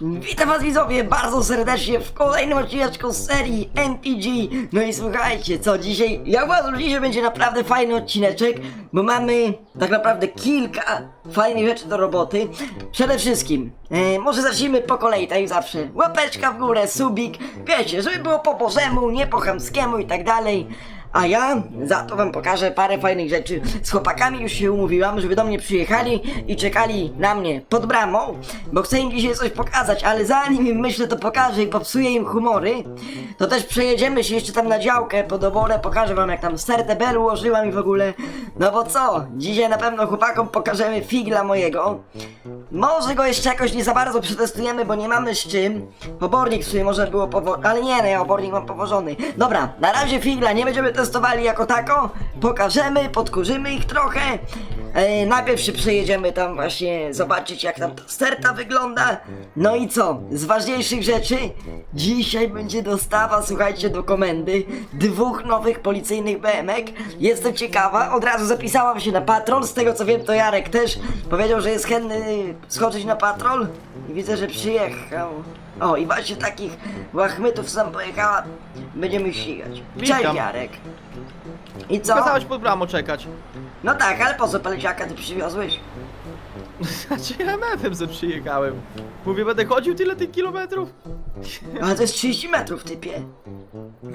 Witam was widzowie bardzo serdecznie w kolejnym odcineczku z serii MPG No i słuchajcie, co dzisiaj, ja uważam, że dzisiaj będzie naprawdę fajny odcineczek Bo mamy tak naprawdę kilka fajnych rzeczy do roboty. Przede wszystkim, e, może zacznijmy po kolei, tak jak zawsze. Łapeczka w górę, subik, wiecie, żeby było po bożemu, nie po chamskiemu i tak dalej a ja za to wam pokażę parę fajnych rzeczy. Z chłopakami już się umówiłam, żeby do mnie przyjechali i czekali na mnie pod bramą, bo chcę im dzisiaj coś pokazać, ale zanim im myślę to pokażę i popsuję im humory, to też przejedziemy się jeszcze tam na działkę pod oborę, pokażę wam jak tam sertę bel ułożyłam i w ogóle. No bo co, dzisiaj na pewno chłopakom pokażemy figla mojego. Może go jeszcze jakoś nie za bardzo przetestujemy, bo nie mamy z czym. Obornik sobie może było powo... Ale nie, no ja obornik mam powożony. Dobra, na razie figla nie będziemy testowali jako tako. Pokażemy, podkurzymy ich trochę. E, najpierw się przejedziemy tam właśnie zobaczyć jak tam ta sterta wygląda. No i co? Z ważniejszych rzeczy dzisiaj będzie dostawa, słuchajcie, do komendy dwóch nowych policyjnych BMek. Jestem ciekawa, od razu zapisałam się na patrol. Z tego co wiem, to Jarek też powiedział, że jest chętny skoczyć na patrol. I widzę, że przyjechał. O, i właśnie takich łachmytów sam pojechała. Będziemy ścigać. Cześć Witam. Jarek. I co? Kazałeś pod bramą czekać. No tak, ale po co paleciaka ty przywiozłeś? Znaczy MF-em ze przyjechałem. Mówię, będę chodził tyle tych kilometrów? Ale to jest 30 metrów, typie.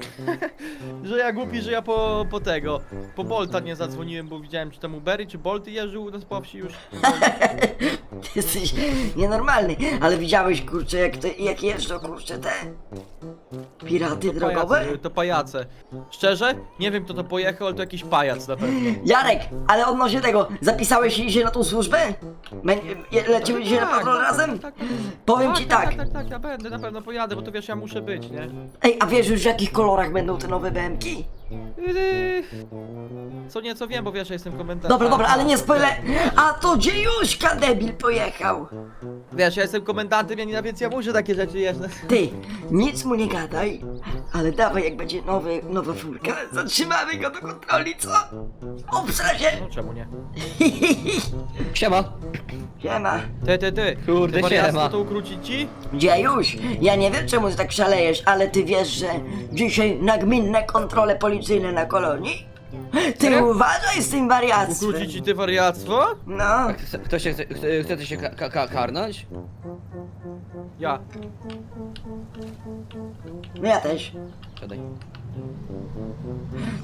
Że ja głupi, że ja po, po tego, po Bolta nie zadzwoniłem, bo widziałem czy tam Ubery, czy Bolty jeżdżą u nas po wsi już. Ty jesteś nienormalny. Ale widziałeś, kurczę, jak, te, jak jeżdżą, kurczę, te piraty drogowe? Pajace, to pajace. Szczerze? Nie wiem kto to pojechał, ale to jakiś pajac na pewno. Jarek, ale odnośnie tego, zapisałeś się na tą służbę? Mę- je- Lecimy dzisiaj na Tak, patrol tak, razem? tak, Powiem tak, ci tak, tak. tak, tak, ja będę, na pewno pojadę, bo to wiesz, ja muszę być, nie? Ej, a wiesz już w jakich kolorach będą te nowe BMki? Yy, Co nieco wiem, bo wiesz, ja jestem komentarzem. Dobra, dobra, ale nie spoiler. A to Dziejuszka debil pojechał. Wiesz, ja jestem komendantem, Janina, więc ja muszę takie rzeczy jeżdżę. Ty, nic mu nie gadaj, ale dawaj jak będzie nowy, nowa furka, zatrzymamy go do kontroli, co? Obsra się! No czemu nie? Siema. Siema. Ty, ty, ty. Kurde, Ty wariactwo siema. to ukrócić ci? Dziejuś, ja nie wiem czemu ty tak szalejesz, ale ty wiesz, że dzisiaj nagminne kontrole policyjne na kolonii? Ty uważaj z tym wariactwem. Ukrócić ci ty wariactwo? No, Chce- Kto się chce, chce, chce się ka ka karnąć? Ja. no ja też. Siadaj.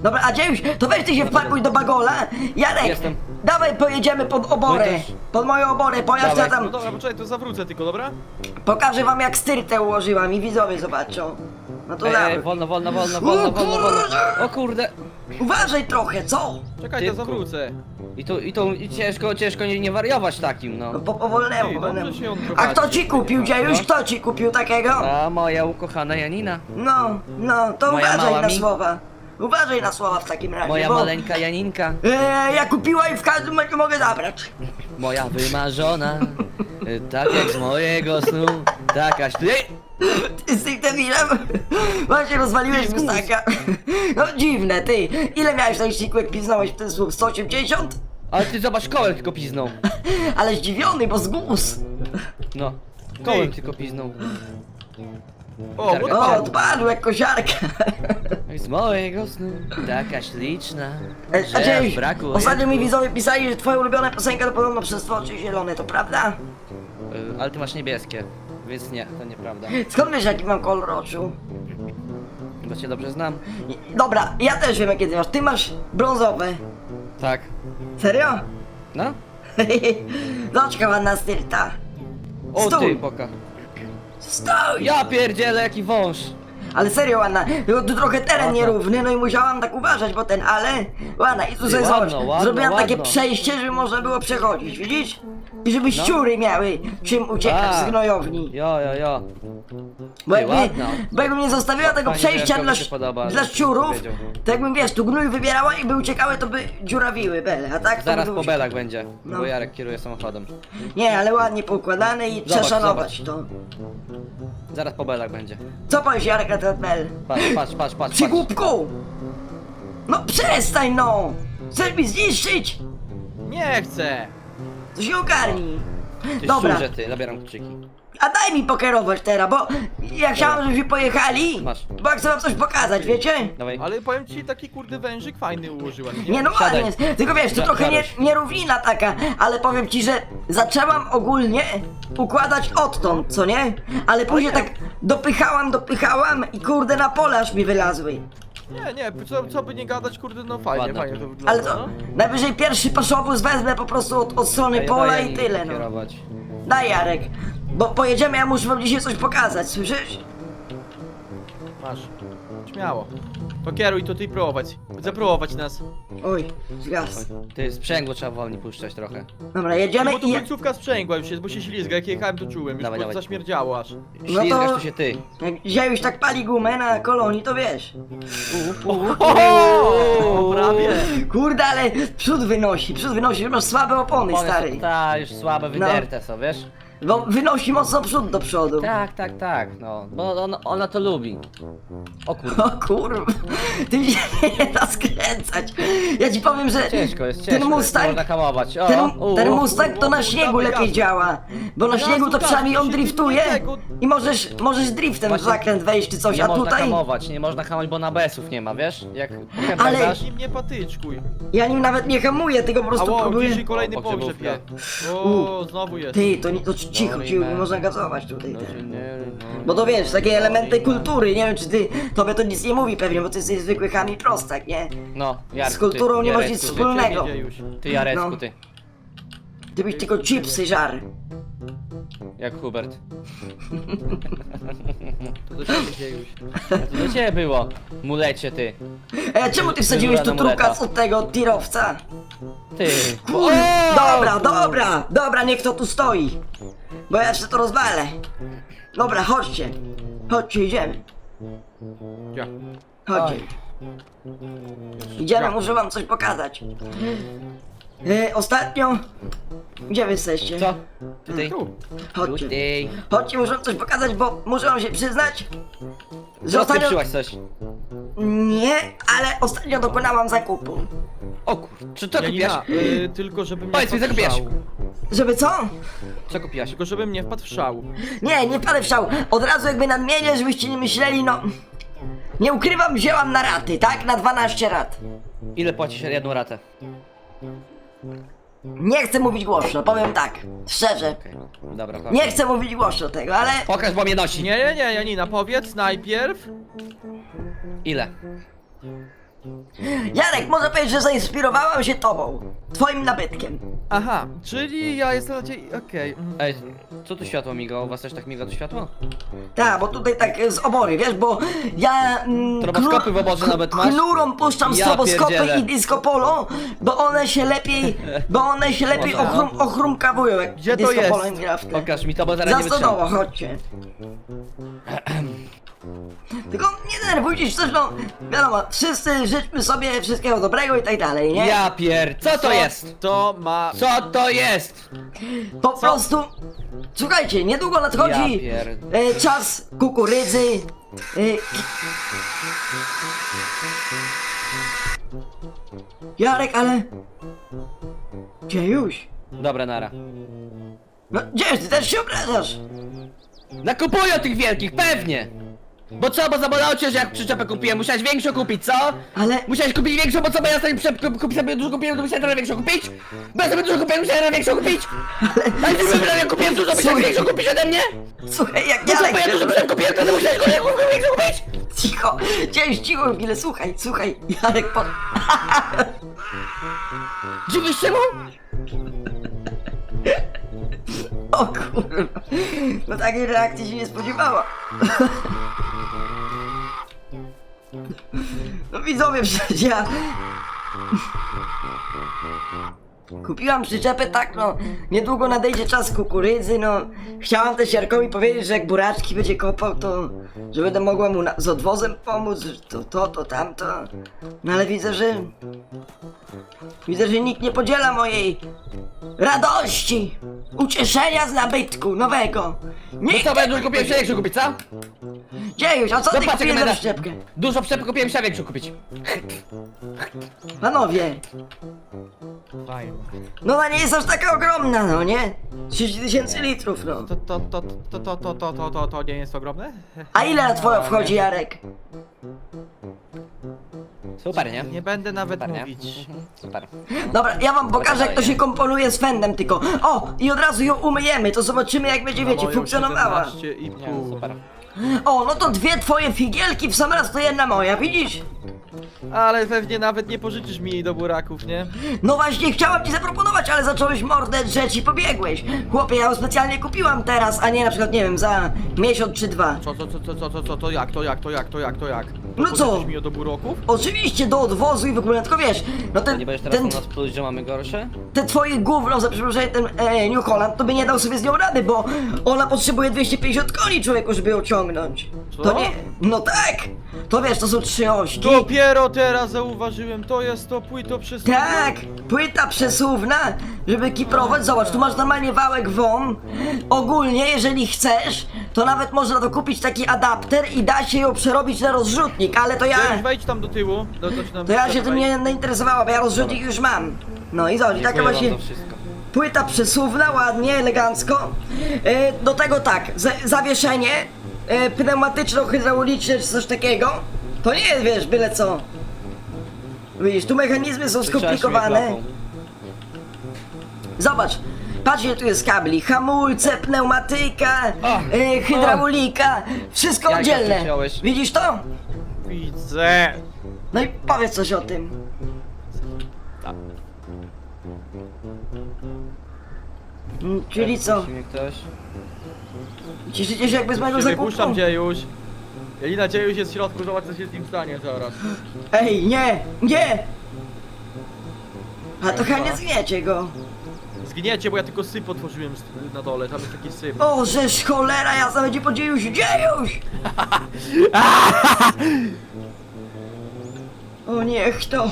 Dobra, a Dziejuś, to weź ty się wpakuj do bagola. Jarek, Jestem. dawaj pojedziemy pod oborę. No też. Pod moją oborę, pojazd ja Dawaj. tam No dobra, poczekaj, to zawrócę tylko, dobra? pokażę wam jak styrtę ułożyłam i widzowie zobaczą. No to Ej, dawaj. wolno, wolno, wolno, wolno, wolno, wolno. O kurde. Uważaj trochę, co? Czekaj, to zawrócę. I tu, i tu i ciężko, ciężko nie, nie wariować takim, No no. po powolnemu, Ej, powolnemu. dobrze się on A prowadzi. kto ci kupił, Dziejuś? No. Kto ci kupił takiego? A moja ukochana Janina. No, no, to Moja uważaj mała na mi- słowa. Uważaj na słowa w takim razie, Moja bo... maleńka Janinka. E, ja kupiła i w każdym momencie mogę zabrać. Moja wymarzona. y, Tak jak z mojego snu. Takaś ty. Ty z tym debilem? Właśnie rozwaliłeś gustaka. No dziwne, ty. Ile miałeś ten ścikłek, piznąłeś w ten słup? 180? Ale ty zobacz kołem tylko piznął. Ale zdziwiony, bo zgłus. No. Kołem tylko piznął. O, bo O, odpadł jak kosiarka. Z mojego snu. Taka śliczna. E, Że A aż ostatnio mi widzowie pisali, że twoja ulubiona piosenka to podobno przez twoje oczy zielone, to prawda? Y, Ale ty masz niebieskie, więc nie, to nieprawda. Skąd wiesz jaki mam kolor oczu? Bo cię dobrze znam. I- Dobra, ja też wiem jakie ty masz. Ty masz brązowe. Tak. Serio? No? Zoczka ładna styrta. O Stój. ty, poka. Stój! Ja pierdzielę, jaki wąż! Ale serio ładna, Tylko tu trochę teren Ładna. nierówny, no i musiałam tak uważać, bo ten, ale ładna i tu sobie Ładno, zobacz, ładno, zrobiłam takie ładno. przejście, żeby można było przechodzić, widzisz? I żeby No. szczury miały czym uciekać A. z gnojowni. Jo, jo, jo. Bo Ty, jakby, ładna. bo jakbym nie zostawiła tego Fajnie, przejścia dla, się podoba, dla że szczurów, powiedział. to jakbym wiesz, tu gnój wybierała i by uciekały, to by dziurawiły bele, a tak to Zaraz by po belach będzie, No. bo Jarek kieruje samochodem. Nie, ale ładnie poukładane i trzeba Zobacz, szanować to. Zaraz po belach będzie. Co powiesz Jarek na ten bel? Patrz, patrz, patrz, patrz. Przy patrz. głupku! No przestań no! Chcesz mi zniszczyć? Nie chcę! To się ogarnij. Ty Dobra, szczurze, ty. A daj mi pokierować teraz, bo ja chciałem, żebyśmy pojechali, Masz. bo chcę wam coś pokazać, wiecie? Dawaj. Ale powiem ci, taki kurde wężyk fajny ułożyłem. Nie no Siadaj. ładnie jest, tylko wiesz, to Za- trochę nie, nierównina taka, ale powiem ci, że zaczęłam ogólnie układać odtąd, co nie? Ale później tak dopychałam, dopychałam i kurde na pole aż mi wylazły. Nie, nie, co, co by nie gadać, kurde, no fajnie, Ładne. fajnie to wygląda. Ale to no. najwyżej pierwszy paszowóz wezmę po prostu od, od strony pola i tyle no. kierować. Daj Jarek, bo pojedziemy, ja muszę wam dzisiaj coś pokazać, słyszysz? Masz. Śmiało. To kieruj, to ty próbować. Zapróbować nas. Oj, zgas. Ty, sprzęgło trzeba wolniej puszczać trochę. Dobra, jedziemy Bo tu i... końcówka sprzęgła już jest, bo się ślizga, jak jechałem to czułem, już Dawaj, zaśmierdziało aż. No Ślizgasz to- tu się ty. Jak dzisiaj już tak pali gumę na kolonii, to wiesz. O, prawie. Kurde, ale przód wynosi, przód wynosi, już masz słabe opony, One stary. ta, już słabe, wyderte są, wiesz? Bo wynosi mocno przód do przodu. Tak, tak, tak, no. Bo on, ona to lubi. O kurde. O kurwa, ty mi się nie da skręcać. Ja ci powiem, że Ciężko jest, ciężko ten jest, Mustang, można hamować. O, ten, u, ten u. Mustang to na śniegu lepiej działa. Bo na śniegu to gazu, przynajmniej on driftuje i możesz, możesz driftem w Właśnie zakręt wejść czy coś, Nie a można tutaj hamować, nie można hamować, bo na BS-ów nie ma, wiesz? Jak Ale- ale... dasz, Nim nie patyczkuj. ja nim nawet nie hamuję, tylko po prostu próbuję... dzisiaj kolejny O, pogrzeb jest. O, znowu jest. Ty, to, nie, to cicho, Sorry, cicho, man. nie można gazować tutaj. no, no. Bo to wiesz, takie elementy kultury, nie wiem czy ty, tobie to nic nie mówi pewnie, bo ty jesteś zwykły chami prostak, nie? No, Jarku, Z kulturą ty, nie masz Jareczku, nic ty. wspólnego. Ty, Jarecku, No. ty. Ty byś tylko chipsy żar. Jak Hubert. To do ciebie dziejuś. To do ciebie było, mulecie ty. E, czemu ty wsadziłeś tu muleta. od tego tirowca? Ty. Kur... Dobra, dobra, dobra, niech to tu stoi. Bo ja jeszcze to rozwalę. Dobra, chodźcie. Chodźcie, idziemy. Ja. Chodźcie. Idziemy, muszę wam coś pokazać. E, ostatnio... Gdzie wy jesteście? Co? Tutaj? Tu. Chodźcie. Tutaj. Chodźcie, muszę wam coś pokazać, bo muszę wam się przyznać, że Co ostatnio... odpieprzyłaś coś? Nie, ale ostatnio dokonałam zakupu. O kur... Czy to kupiłaś? Janina, y, tylko żebym nie Powiedz mi, wpadł co w kupiłaś? szał. Żeby co? Co kupiłaś? Tylko żebym nie wpadł w szał. Nie, nie wpadę w szał. Od razu jakby nadmienię, żebyście nie myśleli, no... Nie ukrywam, wzięłam na raty, tak? Na 12 rat. Ile płacisz jedną ratę? Nie chcę mówić głośno, powiem tak. Szczerze. Dobra. Nie chcę mówić głośno tego, ale... Pokaż, bo mnie nosi. Nie, nie, nie, Janina, powiedz najpierw. Ile? Jarek, może powiedzieć, że zainspirowałam się tobą. Twoim nabytkiem. Aha, czyli ja jestem na ciebie. Okej. mm. Ej, co tu światło miga? U was też tak miga to światło? Tak, bo tutaj tak z obory, wiesz, bo ja... Mm, Stroboskopy w oborze nawet masz? Chnurom puszczam Ja stroboskopy pierdzielę. i disco polo, bo one się lepiej... Bo one się lepiej Można. ochrum, ochrumkawują, jak Gdzie to disco jest? polo. Pokaż mi to, bo zaraz Za nie wytrzymam. chodźcie. Tylko nie denerwujcie się, coś no, wiadomo, wszyscy życzmy sobie wszystkiego dobrego i tak dalej, nie? Ja pier... Co to jest? To ma. Co to jest? Po prostu, słuchajcie, niedługo nadchodzi Ja pier... e, czas kukurydzy. E, Jarek, ale... Dziejuś, Dobra, nara. no Dziejuś, ty też się obrażasz. Nakupuję tych wielkich, pewnie! Bo co, bo zabolało cię, że jak przyczepę kupiłem, musiałeś większą kupić, co? Ale... Musiałeś kupić większą, bo co, bo ja sobie przyczepę kupić sobie dużo kupiłem, to musiałem teraz większą kupić? Bo ja sobie dużo kupiłem, musiałem teraz większą kupić? Ale ty sobie teraz kupiłem dużo, musiałeś Słuchaj. większą kupić ode mnie? Słuchaj, jak No co, bo ja dużo przyczep kupiłem, to ty musiałeś większą kupić? Cicho, Dziejuś, cicho chwilę, słuchaj, słuchaj, Jarek po... Dziwisz czemu? O kurwa, no takiej reakcji się nie spodziewała. No widzowie, przecież ja... Kupiłam przyczepę tak, no, niedługo nadejdzie czas kukurydzy, no. Chciałam też Jarkowi powiedzieć, że jak buraczki będzie kopał, to... Że będę mogła mu na, z odwozem pomóc, że to, to, to, tamto. No ale widzę, że... Widzę, że nikt nie podziela mojej radości, ucieszenia z nabytku nowego. No Nikt co, bo ja dużo kupiłem, musiałem większą kupić, co? Dziejuś, a co No ty jak kupiłeś za będę- przyczepkę? Dużo przyczep kupiłem, musiałem większą kupić. Panowie, Fajnie. No ona nie jest aż taka ogromna, no nie? 30 tysięcy litrów, no. To, to, to, to, to, to, to, to, to, to nie jest ogromne? A ile na twoja wchodzi, Jarek? Super, nie? Nie będę nawet Super, nie? mówić. Mhm, Super. Dobra, ja wam pokażę jak to się komponuje z fendem tylko. O, i od razu ją umyjemy, to zobaczymy jak będzie, wiecie, funkcjonowała. 17,5. Nie, super. O, no to dwie twoje figielki w sam raz to jedna moja, widzisz? Ale pewnie nawet nie pożyczysz mi jej do buraków, nie? No właśnie, chciałam ci zaproponować, ale zacząłeś mordę drzeć i pobiegłeś. Chłopie, ja ją specjalnie kupiłam teraz, a nie na przykład, nie wiem, za miesiąc czy dwa. Co, co, co, co, co, co, co, to jak, to jak, to jak, to jak, to jak? To No co? pożyczysz mi do buraków? Oczywiście do odwozu i w ogóle, tylko wiesz, no ten, Nie będziesz teraz ten, u nas pluć, że mamy gorsze? te twoje gówno, za przeproszeniem, ten e, New Holland, to by nie dał sobie z nią rady, bo ona potrzebuje 250 koni człowieku, żeby ją ciągnąć. Co? To nie, no tak, to wiesz, to są trzy ośki. Dopiero teraz zauważyłem, to jest to płyto przez... Tak, płyta przesuwna, żeby kiprować. Zobacz, tu masz normalnie wałek WOM. Ogólnie, jeżeli chcesz, to nawet można dokupić taki adapter i da się ją przerobić na rozrzutnik, ale to ja... Ja... Wejdź tam do tyłu. Do, do, do, To ja się tym nie, nie interesowała, bo ja rozrzutnik już mam. No i zobacz, taka Dziękuję wam właśnie za wszystko. płyta przesuwna, ładnie, elegancko. E, do tego tak, zawieszenie e, pneumatyczno-hydrauliczne czy coś takiego. To nie jest, wiesz, byle co. Widzisz, tu mechanizmy są mnie skomplikowane. klapą. Zobacz, patrz ile tu jest kabli, hamulce, pneumatyka, e, hydraulika, wszystko oddzielne. przeciąłeś. Widzisz to? Widzę. No i powiedz coś o tym. Mm, Czyli co? Musi mnie ktoś? Cieszycie się jakby z mojego zakupu? wypuszczam Dziejuś. Jelina Dziejuś jest w środku, zobacz co się z nim stanie zaraz. Ej, nie, nie! A to chyba nie zgniecie go. Zgniecie, bo ja tylko syp otworzyłem na dole, tam jest taki syp. O, żeż cholera jasna będzie po dziejuś, dziejuś! O niech to.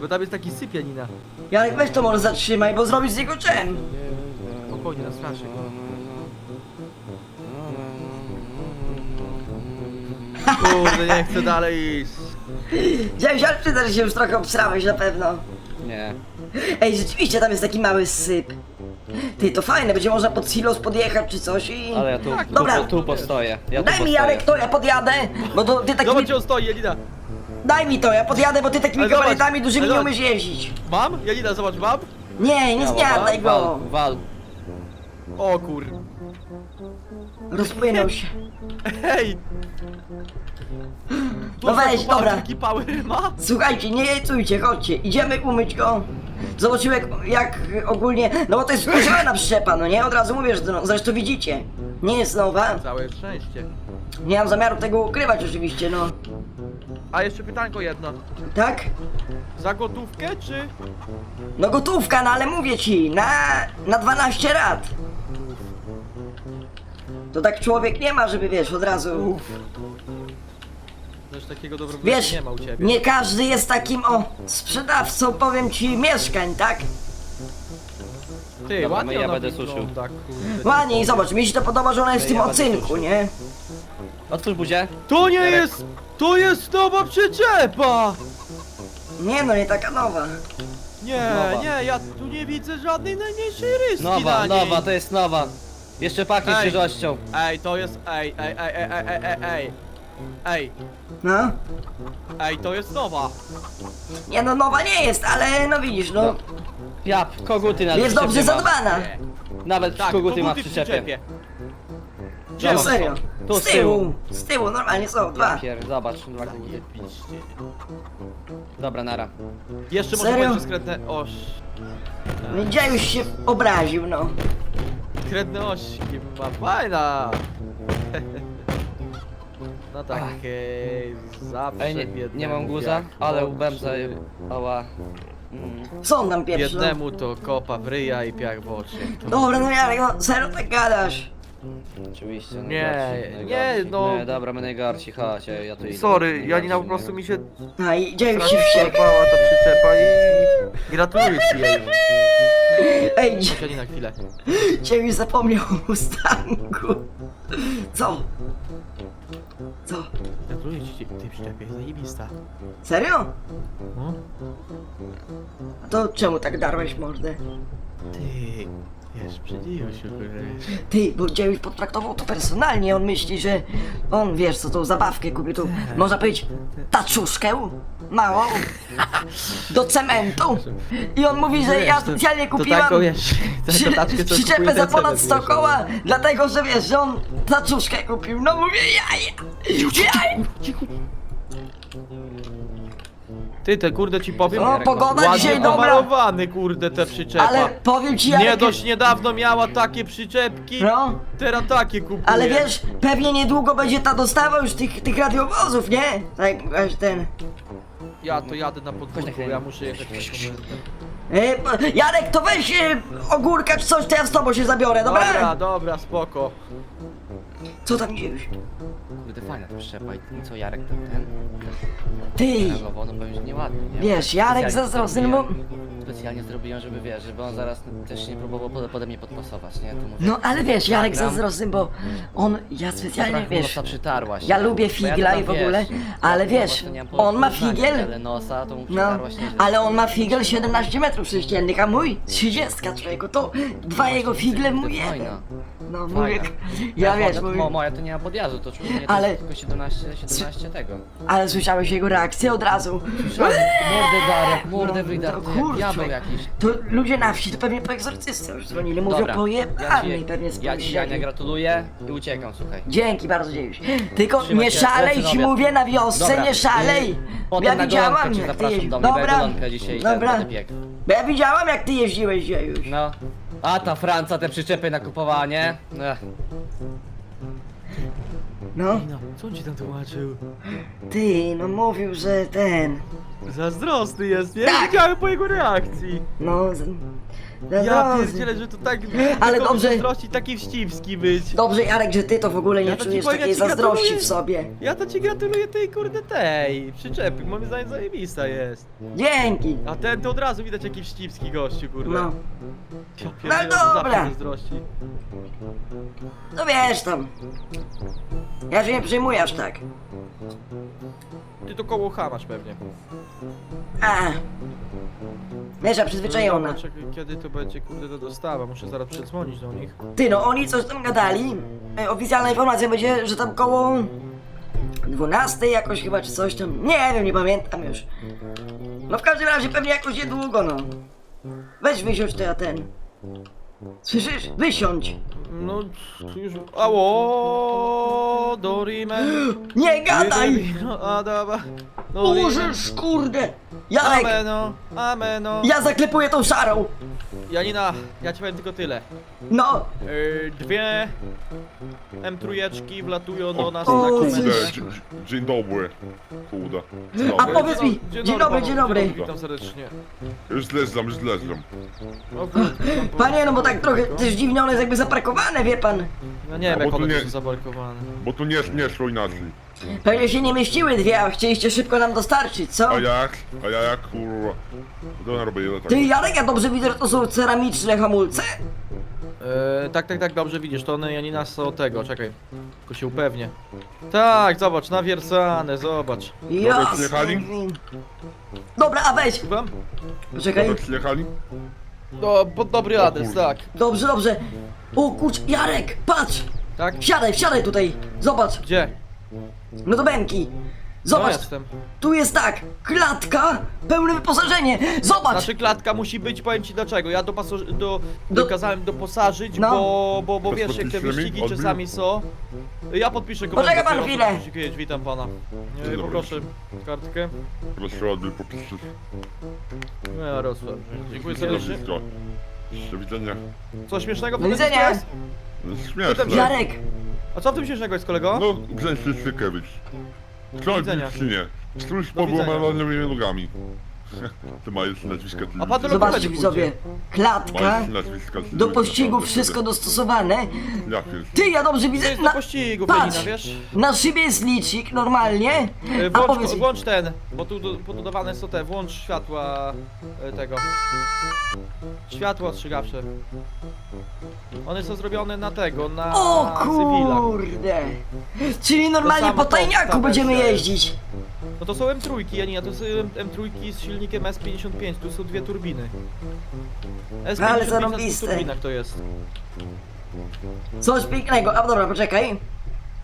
Bo tam jest taki syp, Janina. Jarek weź to może zatrzymaj, bo zrobisz z niego czem. Spokojnie, nastraszy go. Kurde, nie chcę dalej iść. Ale ty też się już trochę obsrałeś na pewno. Nie. Ej, rzeczywiście tam jest taki mały syp. Ty, to fajne, będzie można pod silos podjechać czy coś i... Ale ja tu, tu, dobra. tu, tu postoję. Ja tu Daj mi postoję. Jarek to, ja podjadę, bo to ty takimi... Zobacz, gdzie on stoi, Jelina. Daj mi to, ja podjadę, bo ty takimi Ale zobacz, dużymi ale nie zobacz. umiesz jeździć. Mam? Jelina, zobacz, mam? Nie, nie Brawo, zjadaj wal, go. Wal, O kur... Rozpłynął się. Hej! No weź, dobra. Jaki power ma? Słuchajcie, nie jajcujcie, chodźcie, idziemy umyć go. Zobaczymy jak, jak ogólnie, no bo to jest używana przyczepa, no nie? Od razu mówię, że to, no, zresztą widzicie. Nie jest nowa, Całe szczęście. nie mam zamiaru tego ukrywać oczywiście, no. A jeszcze pytanko jedno. Tak? Za gotówkę, czy... No gotówka, no ale mówię ci, na, na 12 lat. To tak człowiek nie ma, żeby wiesz, od razu... Też takiego dobrego Wiesz, nie ma u ciebie. nie każdy jest takim, o, sprzedawcą, powiem ci, mieszkań, tak? Ty, Dobra, ładnie no ja ona będę suszył. wygląda, kurde. Ładnie i zobacz, mi się to podoba, że ona jest w Ja tym ocynku, suszył. nie? Otwórz buzię. To nie Jarek. jest... To jest nowa przyczepa! Nie no, nie taka nowa. Nie, Nowa. nie, ja tu nie widzę żadnej najmniejszej ryski Nowa, na niej. nowa, to jest nowa. Jeszcze pakiet Ej. świeżością. Ej, to jest... Ej, ej, ej, ej, ej, ej, ej, ej. Ej, No? ej, to jest nowa. Nie no, nowa nie jest, ale no widzisz, no. No. Jap, koguty na Jest dobrze przyczepie ma. zadbana. Nie. Nawet Tak, koguty ma w w przyczepie. Gdzie No są? serio. Tu Z tyłu. Z tyłu, normalnie są dwa. pier... Zobacz, dwa koguty. Zajebiście. Dobra, nara. Jeszcze może Serio? będzie skrętne oś. Gdzie już się obraził, no. Skrętne ośki ma fajna. No tak, hej, zawsze Ej, nie, biednemu nie mam guza, jak ale oczy. łbem za... Ała. Mm. Co on tam pierwszy? No. Biednemu to kopa w ryja i piach w oczy. Dobra, no Jarek, no serio tak gadasz. Oczywiście, Nie, najgorsi, nie, najgorsi. no. Nie, dobra, my najgorsi, chodź, ja, ja tu idę. Sorry, Janina po prostu mi się No i gdzie już się ta przyczepa i gratuluję ci jej. Ej, Chodź Janina chwilę. cię już zapomniał o Mustangu. Co? Co? Gratuluję ci tej przyczepie, zajebista. Serio? No. A to czemu tak darłeś mordę? Ty, wiesz, przedziwił się, wiesz. Ty, bo Dziejuś potraktował to personalnie, on myśli, że on, wiesz, co tą zabawkę kupił, tu, można powiedzieć, taczuszkę małą, do cementu i on mówi, że ja specjalnie to kupiłam taką, wiesz, taką taczkę, co przyczepę kupuje za ten ponad cement, 100 wiesz. koła, dlatego, że wiesz, że on taczuszkę kupił, no mówię, jaja, jaja. Ty, te kurde ci powiem. O, pogoda ładnie dzisiaj dobra. pomalowany, kurde, te przyczepa. Ale powiem ci, Nie Jarek, dość niedawno miała takie przyczepki, no, teraz takie kupuje. ale wiesz, pewnie niedługo będzie ta dostawa już tych, tych radiowozów, nie? Tak, weź ten... Ja to jadę na podwórku, chwilę. ja muszę jechać. E, po- Jarek, to weź e, ogórka czy coś, to ja z tobą się zabiorę, dobra? Dobra, dobra, spoko. Co tam dzieje? Kurde, fajna ta przyczepa i i co, Jarek, ten, ten, Ty, ten no powiem, że nieładnie, nie? Wiesz, Jarek zazdrosny, no bo- Specjalnie zrobiłem, żeby, wiesz, żeby on zaraz też nie próbował pode, pode mnie podpasować, nie? To mówię, no ale wiesz, Jarek Gram. zazdrosny, bo on, ja specjalnie, trochę wiesz, nosa przytarłaś. ja lubię figla i w ogóle, ale wiesz, on ma figiel. Ale nosa to mu no, przytarłaś nieźle. ale on ma figel 17 metrów sześciennych, a mój 30 człowieku, to dwa jego figle, mój Fajna. jeden. No Fajna. mówię, ja wiesz, mówię, mo, moja to nie ma podjazdu, to czuję nie, to Ale- jest tylko 17, 17 tego. ale słyszałeś jego reakcję od razu. Mordę Darek, mordę No, to kurczę. Jakiś. To ludzie na wsi to pewnie po egzorcystę już dzwonili, mówią Dobra, po ja jebanej ci, pewnie ja ci Jania spojrzeli. gratuluję i uciekam, słuchaj. Dzięki bardzo dziejuś. Tylko Trzymaj nie się, szalej lecę ci mówię na wiosce, Dobra, nie szalej. y, Potem ja na widziałam golonkę cię jak ty zapraszam jeździłeś. do mnie, bo ja golonkę dzisiaj ten dobra. będę. Bo ja widziałam jak ty jeździłeś dziejuś. No. A ta Franca te przyczepy nakupowała, nie? Ech. No, No, co on ci tam tłumaczył? ty, no mówił, że ten, Zazdrosny jest, nie? Tak. Widziałem po jego reakcji. no... z- Ja zazdrosny. pierdzielę, że to tak... Ale tylko dobrze- zazdrości taki wściwski być. Dobrze Jarek, że ty to w ogóle nie Ja to ci czujesz powiem, takiej ja ci zazdrości gratuluję. w sobie. Ja to ci gratuluję tej kurde tej przyczepy, moim zdaniem zajebista jest. Dzięki. A ten to od razu widać jaki wściwski gościu, kurde. No, Ja pierdzielę, No to dobra. zawsze zazdrości. no wiesz tam. Ja się nie przejmuję aż tak. Ty to koło H masz pewnie. A. Mesza przyzwyczajona. Dobra, czekaj, kiedy to będzie kurde do dostawa, muszę zaraz przedzwonić do nich. Ty no, oni coś tam gadali. E, Oficjalna informacja będzie, że tam koło 12 jakoś chyba, czy coś tam. Nie wiem, nie pamiętam już. No w każdym razie pewnie jakoś niedługo, no. Weź wysiądź to ja ten. Słyszysz? Wysiądź. No, tu już... Ało, Dorime. Nie gadaj! No, a dobra. Dorime. Bożeż, kurde! Jarek! Ameno, ameno. Ja zaklepuję tą szarą! Janina, ja ci powiem tylko tyle. No! Yy, dwie M3 wlatują do nas o, na kurde, komendę. Dzień, dzień dobry. Kurde. Dzień A dobry. powiedz mi, dzień dobry, dzień dobry. Witam serdecznie. Już zleżam, już. O, kurde, Panie, no bo tak trochę też dziwnie one jest jakby zaparkowane, wie pan. No nie wiem jak bo tu one nie- są zaparkowane. Bo tu nie, nie szło inaczej. Pewnie się nie mieściły dwie, a chcieliście szybko nam dostarczyć, co? A jak? A ja jak kurwa? To ja robię tak. Ty, Jarek, ja dobrze widzę, że to są ceramiczne hamulce? Yy, tak, tak, tak, dobrze widzisz, to one Janina są tego, czekaj. Tylko się upewnię. Tak, zobacz, nawiersane, zobacz. Jasne. przyjechali? Dobra, a weź. Dobra, przyjechali? No, pod dobry adres, tak. Dobrze, dobrze. O kurcz, Jarek, patrz! Tak? Wsiadaj, wsiadaj tutaj, zobacz, Gdzie? No do bęki. No Zobacz, jestem. tu jest tak, klatka, pełne wyposażenie, zobacz! Znaczy klatka musi być, powiem ci dlaczego. Ja dopaso- do, Do- dokazałem doposażyć, No. bo, bo, bo wiesz jak te wyścigi czasami są. Ja podpiszę Poczekaj pan komentarz, chwilę. Dziękuję, witam pana. Nie, Dzień dobry. poproszę kartkę. Proszę odbiór popisać. No, Jarosław. Dziękuję Do serdecznie. widzenia. Do widzenia. Co śmiesznego Do widzenia. Śmieszne. Jarek, A co w tym śmiesznego jest kolego? No, Grzęś Szykewicz. Kto widzenia. czy nie? Stróż Do widzenia. połamanymi nogami. Ty ma jeszcze nazwiska. A pan do zobaczcie widzowie, klatka, nazwiska. do pościgów wszystko dostosowane. Ja pierdolę. Ty, ja dobrze To widzę, jest do na, pościgu, patrz. Felina, wiesz? na szybie jest licznik, normalnie. E, A Włącz, powiedz mi, włącz ten, bo tu do- pododawane są te, włącz światła e, tego. Światło ostrzegawcze. One są zrobione na tego, na O cywilach. kurde! Czyli normalnie po tajniaku ta będziemy wersja jeździć. No to są M3, Janina, to są M3 z silnikiem S55, tu są dwie turbiny. S55 Ale na dwóch zarąbiste. turbinach to jest. Coś pięknego. A dobra, poczekaj.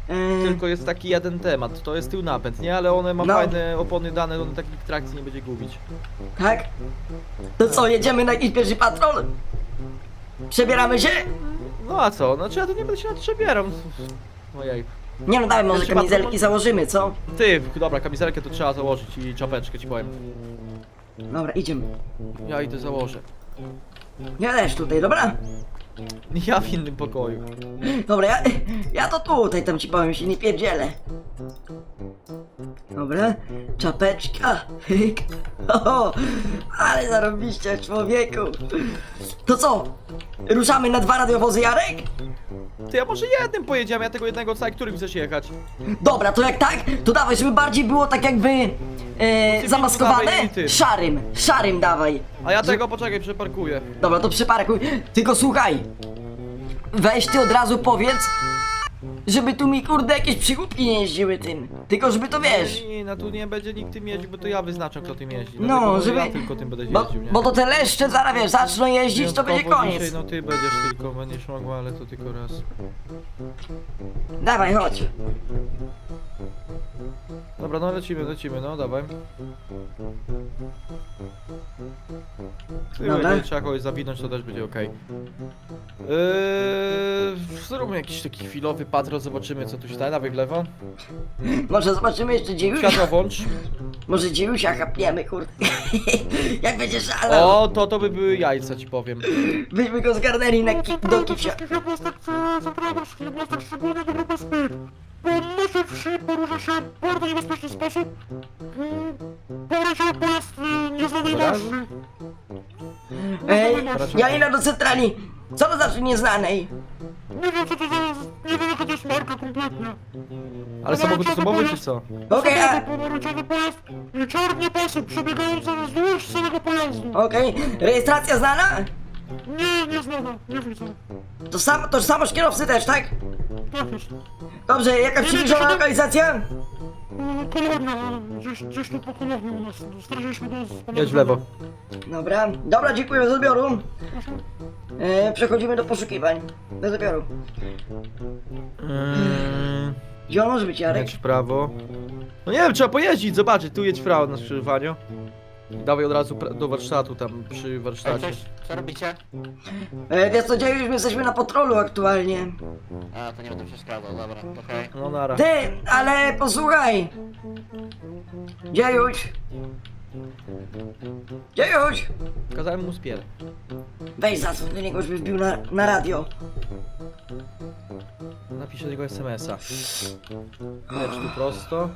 Yy, Tylko jest taki jeden temat, to jest tył napęd, nie? Ale one ma No. fajne opony dane, one takich trakcji nie będzie gubić. tak? To co, jedziemy na jakiś pierwszy patrol? Przebieramy się? No a co? Znaczy ja tu nie będę się nad przebierał. Ojej. Nie no dawaj, może kamizelki założymy, co? Ty, dobra, kamizelkę to trzeba założyć i czapeczkę ci powiem. Dobra, idziemy. Ja idę założę. Ja też tutaj, dobra? Ja w innym pokoju. Dobra, ja, ja to tutaj, tam ci powiem, się nie pierdzielę. Dobra, czapeczka, hyk. O, ale zarobiście, człowieku. To co, ruszamy na dwa radiowozy, Jarek? Ty, a może jednym pojedziemy, ja tego jednego cały, którym chcesz jechać? Dobra, to jak tak, to dawaj, żeby bardziej było tak jakby e, zamaskowane. dawaj i ty. Szarym, szarym dawaj. A ja tego, poczekaj, przeparkuję. Dobra, to przyparkuj. Tylko słuchaj. Weź ty od razu powiedz, żeby tu mi kurde jakieś przygódki nie jeździły tym. Tylko żeby to wiesz. Nie, nie, no tu nie będzie nikt tym jeździł, bo to ja wyznaczam kto tym jeździ. No, Dlatego, żeby- Ja tylko tym będę Bo, jeździł, nie? bo to te leszcze zaraz wiesz, zaczną jeździć, to będzie Wyjątkowo koniec. Dzisiaj, no ty będziesz tylko, będziesz mogła, ale to tylko raz. Dawaj, chodź. Dobra, no lecimy, lecimy, no dawaj. Tyły, Dobra. nie trzeba kogoś zawinąć, to też będzie okej. Yy, zróbmy jakiś taki chwilowy patrol, zobaczymy co tu się stanie. Dawaj w lewo. Może zobaczymy jeszcze dziewiusia. Światło włącz. Może dziewiusia chapniemy, kurde. Jak będzie szalał. O, to to by były jajca, ci powiem. Byśmy go zgarnęli na ki do kipsia. jednostek zabrałeś, jednostek. Podnoszę porusza się w bardzo niebezpieczny sposób. Porusza pojazd y, nieznanej nazwy. Ej, Janina do centrali. Co to znaczy nieznanej? Nie wiem co to za... nie wiem jaka to jest marka kompletnie. Ale samochód osobowy czy co? Okej, a... Pomarańczowy pojazd i czarny pasek przebiegający wzdłuż całego pojazdu. Okej, rejestracja znana? Nie, nie znana, nie widzę. To samo, to samo kierowcy też, tak? Tak jest. Dobrze, jaka przybliżona lokalizacja? Y, Kolornia, gdzieś, gdzieś tu po kolorni u nas. Straciliśmy do... Jedź w lewo. Dobra, dobra, dziękuję za odbioru. E, przechodzimy do poszukiwań. Bez odbioru. Mm, Gdzie on może być, Jarek? jedź w prawo. No nie wiem, trzeba pojeździć, zobaczyć. Tu jedź w prawo na skrzyżowaniu. Dawaj od razu pra- do warsztatu tam przy warsztacie. Cześć, co robicie? E, wiesz co, dzieje, już my jesteśmy na patrolu aktualnie. A, to nie będę przeszkadzał, dobra, okej. No nara. Ty, ale posłuchaj. Dziejuś. Kazałem mu spier. Weź zadzwoń do niego, żeby wbił na, na radio. Napiszę do niego SMS-a. Jedź tu prosto.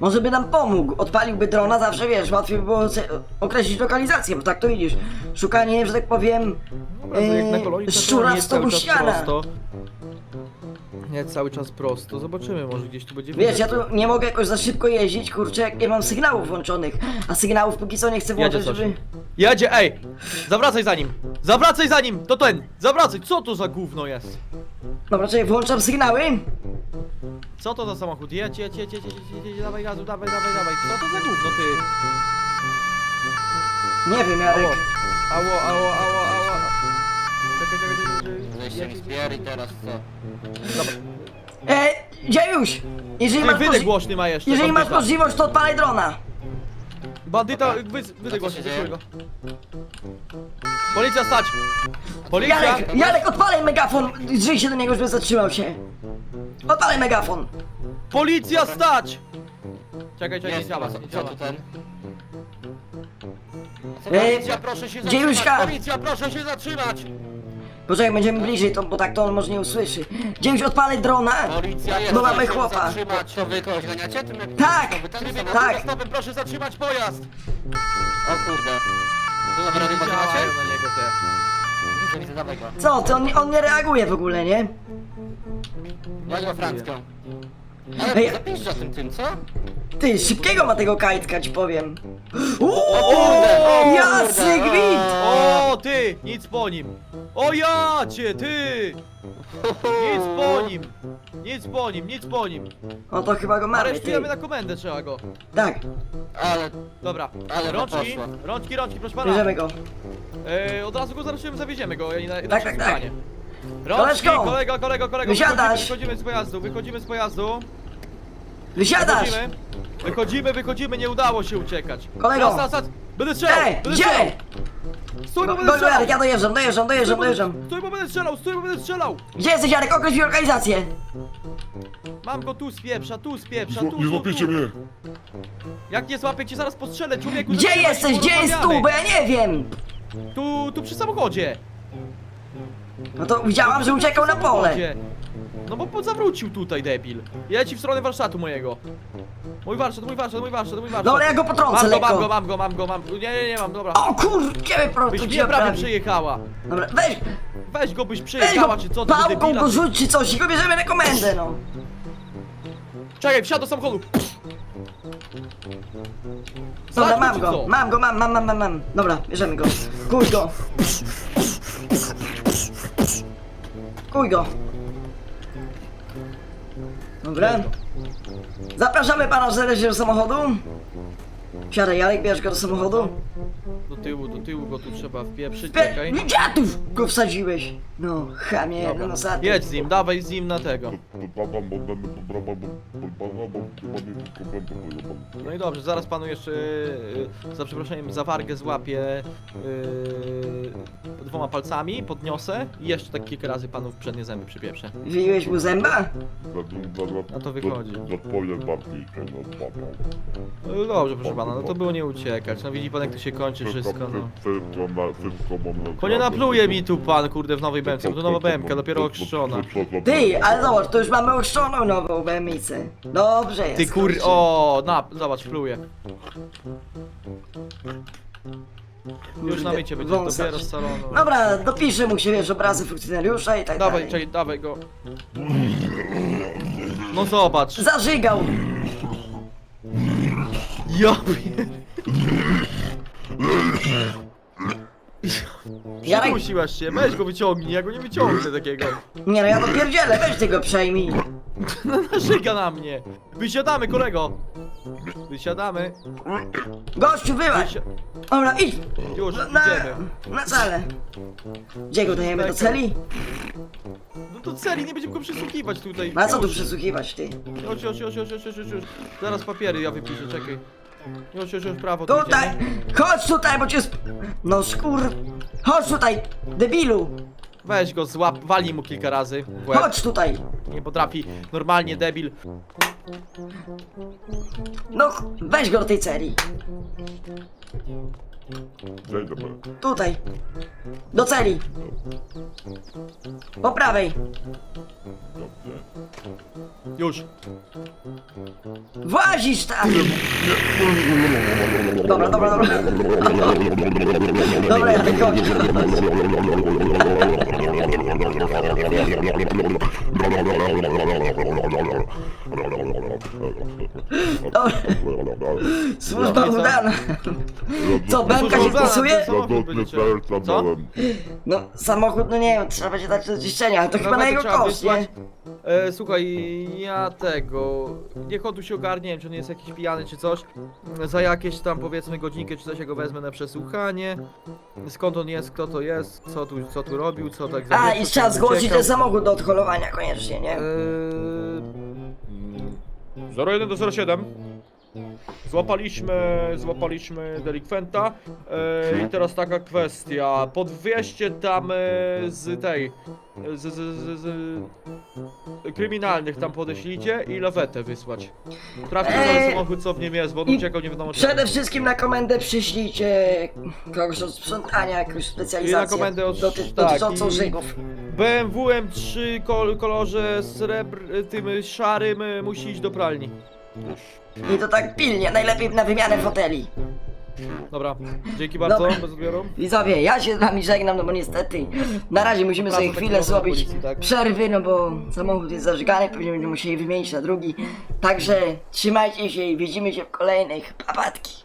Może by nam pomógł. Odpaliłby drona, zawsze wiesz, łatwiej by było se- określić lokalizację, bo tak to widzisz. Szukanie, że tak powiem, Dobra, to jak na kolonii to szczura nie w stogu cały czas siana. prosto. Nie cały czas prosto. Zobaczymy, może gdzieś tu będzie Wiesz, ja tu nie mogę jakoś za szybko jeździć, kurczę, jak nie mam sygnałów włączonych. A sygnałów póki co nie chcę włączyć, coś. żeby... Jedzie, ej! Zawracaj za nim! Zawracaj za nim! To ten! Zawracaj! Co to za gówno jest? Dobra, czekaj, włączam sygnały. Co to za samochód? Jedź, jedź, jedź, jedź, jedź, jedź, jedź, dawaj gazu, dawaj, dawaj, dawaj. Co to za gówno, ty? Nie wiem, Ało, Jarek. ało, ało, ało, ało. Czekaj, czekaj, Weźcie mi i teraz co? Dobra. E, Dziejuś! Jeżeli masz, wydech możli- głośny ma jeszcze. jeżeli masz bandyta. możliwość, to odpalaj drona. Bandyta, wy, wydech głośny, dzieje? go. Policja stać! Policja! Jarek, Jarek, odpalaj megafon! Drzyj się do niego, żeby zatrzymał się. Odpalaj megafon. Policja stać! Czekaj, czekaj, nie Jest, działa, co, nie co działa. tu ten? Co E, Policja, proszę się zatrzymać! Dziejuśka! Policja, proszę się zatrzymać! Poczekaj, będziemy bliżej, to, bo tak to on może nie usłyszy. Dziejuś, odpalaj drona. Policja jest, Bo mamy proszę chłopa. zatrzymać. Co wy kogoś ganiacie? Tym jak- Tak, co wy tak. stopem, proszę zatrzymać pojazd! O kurde. Tu macie? na niego te. Widzę, widzę, dawaj go. Co, ty, on, on nie reaguje w ogóle, nie? Jak go Francką? Ale Ej. zapiszcie o tym tym, co? Ty, szybkiego ma tego kajtka, ci powiem. Uuu, jasny gwint! O, ty! Nic po nim! O ja cię, ty! Nic po nim! Nic po nim, nic po nim! O, to chyba go mamy, ty. Aresztujemy na komendę, trzeba go. Tak, Ale... Dobra, Ale rączki, rączki, rączki, proszę pana. bierzemy go. E, od razu go zaruszymy, zawieziemy go, ja nie na, na Tak, tak, tak. Rączki, Koleżko! kolego, kolego, kolego, Wysiadasz! wychodzimy, wychodzimy z pojazdu, wychodzimy z pojazdu. Wysiadasz! Wychodzimy, wychodzimy, wychodzimy, nie udało się uciekać. Kolego! Raz, raz, raz. Będę strzelał, Ej, będę strzelał! gdzie? Stój, bo będę strzelał! Jarek, ja dojeżdżam, dojeżdżam, dojeżdżam, dojeżdżam. Stój, bo będę strzelał, stój, bo będę strzelał! Gdzie jesteś, Jarek? Określ mi lokalizację. Mam go tu z pieprza, tu z pieprza, Nie tu, zła- Nie tu, złapiecie tu. mnie! Jak nie złapię cię, zaraz postrzelę, człowieku. Gdzie zatrzymaj się, jesteś? Gdzie jest tu? porozmawiamy. Bo ja nie wiem. Tu, tu przy samochodzie. No to widziałam, że uciekał na pole. Samochodzie. No bo po- zawrócił tutaj, debil. Jedź w stronę warsztatu mojego. Mój warsztat, mój warsztat, mój warsztat, mój warsztat. Dobra, ja go potrącę mam go, lekko. mam go, mam go, mam go, mam Nie, nie, nie mam, dobra. O kur... Ciebie pro... Byś mnie prawie prawi. przyjechała. Dobra, weź, Weź go, byś weź przyjechała, go czy co, ty pałką debila. go rzuć czy coś i go bierzemy na komendę, no. Czekaj, wsiadł do samochodu. Dobra, Zatknij, mam go, co? mam go, mam, mam, mam, mam, mam. Dobra, bierzemy go. Kuj go. Kuj go. Dobra. Zapraszamy pana serdecznie do samochodu. Siadaj, Jarek, bierz go do samochodu. Tyłu, do tyłu go tu trzeba wpieprzyć, czekaj. Dziadów go wsadziłeś. No, chamie, no Dobra. nasady. Jedź z nim, dawaj z nim na tego. No i dobrze, zaraz panu jeszcze yy, za przeproszeniem za wargę złapię yy, dwoma palcami, podniosę i jeszcze tak kilka razy panu w przednie zęby przypieprzę. Wyjąłeś mu zęba? No to wychodzi. Odpowiem bardziej, że no złapał. No dobrze, proszę pana, no to było nie uciekać. No widzi pan jak to się kończy wszystko, no. Mam Bo nie napluje mi tu pan, kurde, w nowej BMC, bo to nowa BMK, dopiero okrzczona. Ty, ale zobacz, to już mamy ochrzczoną nową BMIC. Dobrze jest. Ty kur... kurczę. o, na, zobacz, pluje. Już na mycie będzie, Wąsacz. dopiero z salonu. Dobra, dopiszę mu się, wiesz, obrazy funkcjonariusza i tak Dawaj, dalej. czekaj, dawaj go. No zobacz. Zażygał. Ja pier- Jarek, Przydusiłaś się, weź go wyciągnij, ja go nie wyciągnę takiego. nie no, ja to pierdzielę, weź tego przejmij. Naszyga na mnie. Wysiadamy, kolego. Wysiadamy. Gościu, wyłaź. Wysi... Dobra, idź. Już, Na, idziemy. na salę. Gdzie go dajemy, do celi? No to celi, nie będziemy go przesłuchiwać tutaj. A co tu Już. przesłuchiwać, ty? Już, już, już, już, już, już, już. Zaraz papiery ja wypiszę, czekaj. Już, już, już, prawo tu Tutaj, idziemy. chodź tutaj, bo cię sp... No szkur... Chodź tutaj, debilu. Weź go, złap, walnij mu kilka razy. w łeb. Chodź tutaj. Nie potrafi, normalnie debil. No, ch- weź go do tej celi. Zejdę, be. Tutaj. Do celi. Po prawej. Już. Włazisz tam. Dobra, dobra, dobra. Dobra, ja tylko... Służba No i co? udana. Co, się co? Radosny serca Co? dałem. No, samochód, no nie wiem, trzeba będzie dać do czyszczenia, ale to chyba Chyba na jego koszt, nie? E, słuchaj, ja tego. Niech on tu się ogarnie, nie wiem, czy on jest jakiś pijany czy coś. Za jakieś tam powiedzmy godzinkę czy coś ja go wezmę na przesłuchanie. Skąd on jest, kto to jest, co tu, co tu robił, co tak A, i trzeba zgłosić ten samochód do odholowania koniecznie, nie? Eee, 01 do 07. Złapaliśmy, złapaliśmy delikwenta eee, i teraz taka kwestia, podwieźcie tam e, z tej, z, z, z, z kryminalnych tam podeślijcie i lawetę wysłać. Sprawdźcie Eee, samochód co w nim jest, bo on i uciekał nie wiadomo. Przede wszystkim na komendę przyślijcie kogoś od sprzątania, jakąś specjalizację komendę od- doty tak, dotyczącą i- Żydów. BMW M3 kol kolorze srebr, tym szarym e, musi iść do pralni. I to tak pilnie, najlepiej na wymianę foteli. Dobra, dzięki bardzo, Dobra. bez odbioru. Widzowie, ja się z wami żegnam, no bo niestety na razie musimy sobie chwilę zrobić policji, tak? przerwy, no bo samochód jest zażygany, pewnie będziemy musieli wymienić na drugi. Także trzymajcie się i widzimy się w kolejnych papatki.